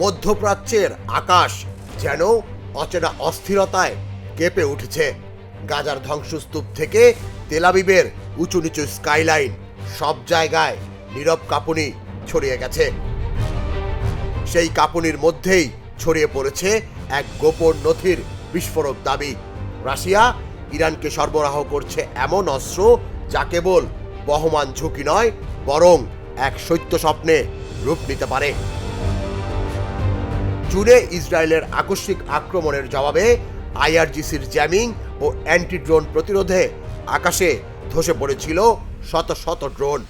মধ্যপ্রাচ্যের আকাশ যেন অচেনা অস্থিরতায় কেঁপে উঠেছে। গাজার ধ্বংসস্তূপ থেকে তেলাবিবের উঁচু নিচু স্কাইলাইন সব জায়গায় নীরব কাঁপুনি ছড়িয়ে গেছে। সেই কাঁপুনির মধ্যেই ছড়িয়ে পড়েছে এক গোপন নথির বিস্ফোরক দাবি। রাশিয়া ইরানকে সরবরাহ করছে এমন অস্ত্র যা কেবল বহমান ঝুঁকি নয়, বরং এক সত্য স্বপ্নে রূপ নিতে পারে। জুনে ইসরায়েলের আকস্মিক আক্রমণের জবাবে আইআরজিসির জ্যামিং ও অ্যান্টি ড্রোন প্রতিরোধে আকাশে ধসে পড়েছিল শত শত ড্রোন।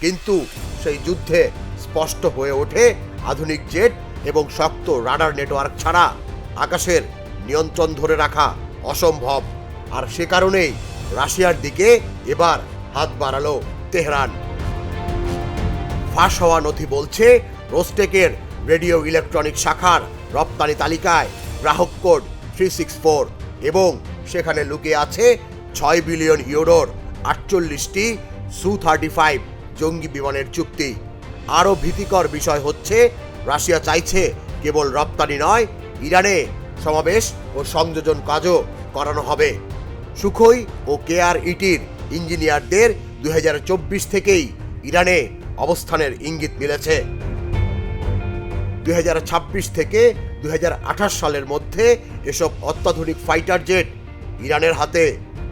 কিন্তু সেই যুদ্ধে স্পষ্ট হয়ে ওঠে আধুনিক জেট এবং শক্ত রাডার নেটওয়ার্ক ছাড়া আকাশের নিয়ন্ত্রণ ধরে রাখা অসম্ভব। আর সে কারণেই রাশিয়ার দিকে এবার হাত বাড়ালো তেহরান। ফাঁস হওয়া নথি বলছে রোস্টেকের রেডিও ইলেকট্রনিক শাখার রপ্তানি তালিকায় গ্রাহক কোড থ্রি সিক্স ফোর এবং সেখানে লুকিয়ে আছে ছয় বিলিয়ন ইউরোর আটচল্লিশটি সু থার্টি ফাইভ জঙ্গি বিমানের চুক্তি। আরও ভীতিকর বিষয় হচ্ছে, রাশিয়া চাইছে কেবল রপ্তানি নয়, ইরানে সমাবেশ ও সংযোজন কাজও করানো হবে। সুখই ও কেআর ইটির ইঞ্জিনিয়ারদের দু হাজার চব্বিশ থেকেই ইরানে অবস্থানের ইঙ্গিত মিলেছে। দুই হাজার ছাব্বিশ থেকে দুই হাজার আঠাশ সালের মধ্যে এসব অত্যাধুনিক ফাইটার জেট ইরানের হাতে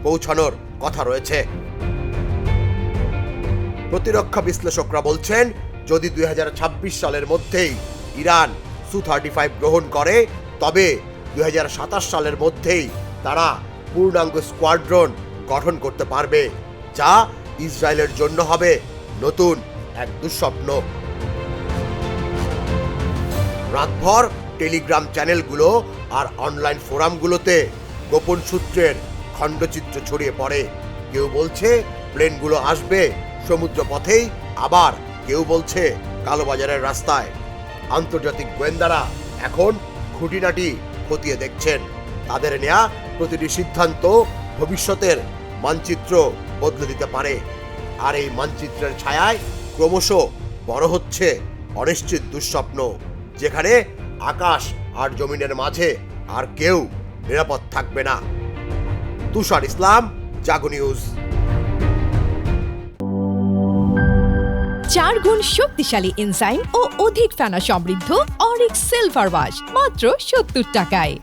পৌঁছানোর কথা রয়েছে। প্রতিরক্ষা বিশ্লেষকরা বলছেন, যদি দুই হাজার ছাব্বিশ সালের মধ্যেই ইরান সু থার্টি ফাইভ গ্রহণ করে, তবে দু হাজার সাতাশ সালের মধ্যেই তারা পূর্ণাঙ্গ স্কোয়াড্রন গঠন করতে পারবে, যা ইসরায়েলের জন্য হবে নতুন এক দুঃস্বপ্ন। রাতভর টেলিগ্রাম চ্যানেলগুলো আর অনলাইন ফোরামগুলোতে গোপন সূত্রের খণ্ডচিত্র ছড়িয়ে পড়ে। কেউ বলছে প্লেনগুলো আসবে সমুদ্র পথেই আবার কেউ বলছে কালোবাজারের রাস্তায়। আন্তর্জাতিক গোয়েন্দারা এখন খুঁটিনাটি খতিয়ে দেখছেন। তাদের নেয়া প্রতিটি সিদ্ধান্ত ভবিষ্যতের মানচিত্র বদলে দিতে পারে। আর এই মানচিত্রের ছায়ায় ক্রমশ বড় হচ্ছে অনিশ্চিত দুঃস্বপ্ন। যেখানে আকাশ আর জমিনের মাঝে আর কেউ নিরাপদ থাকবে না। তুষার ইসলাম, জাগো নিউজ। চার গুণ শক্তিশালী এনজাইম ও অধিক ফেনা সমৃদ্ধ অরিক সিলভার ওয়াশ, মাত্র সত্তর টাকায়।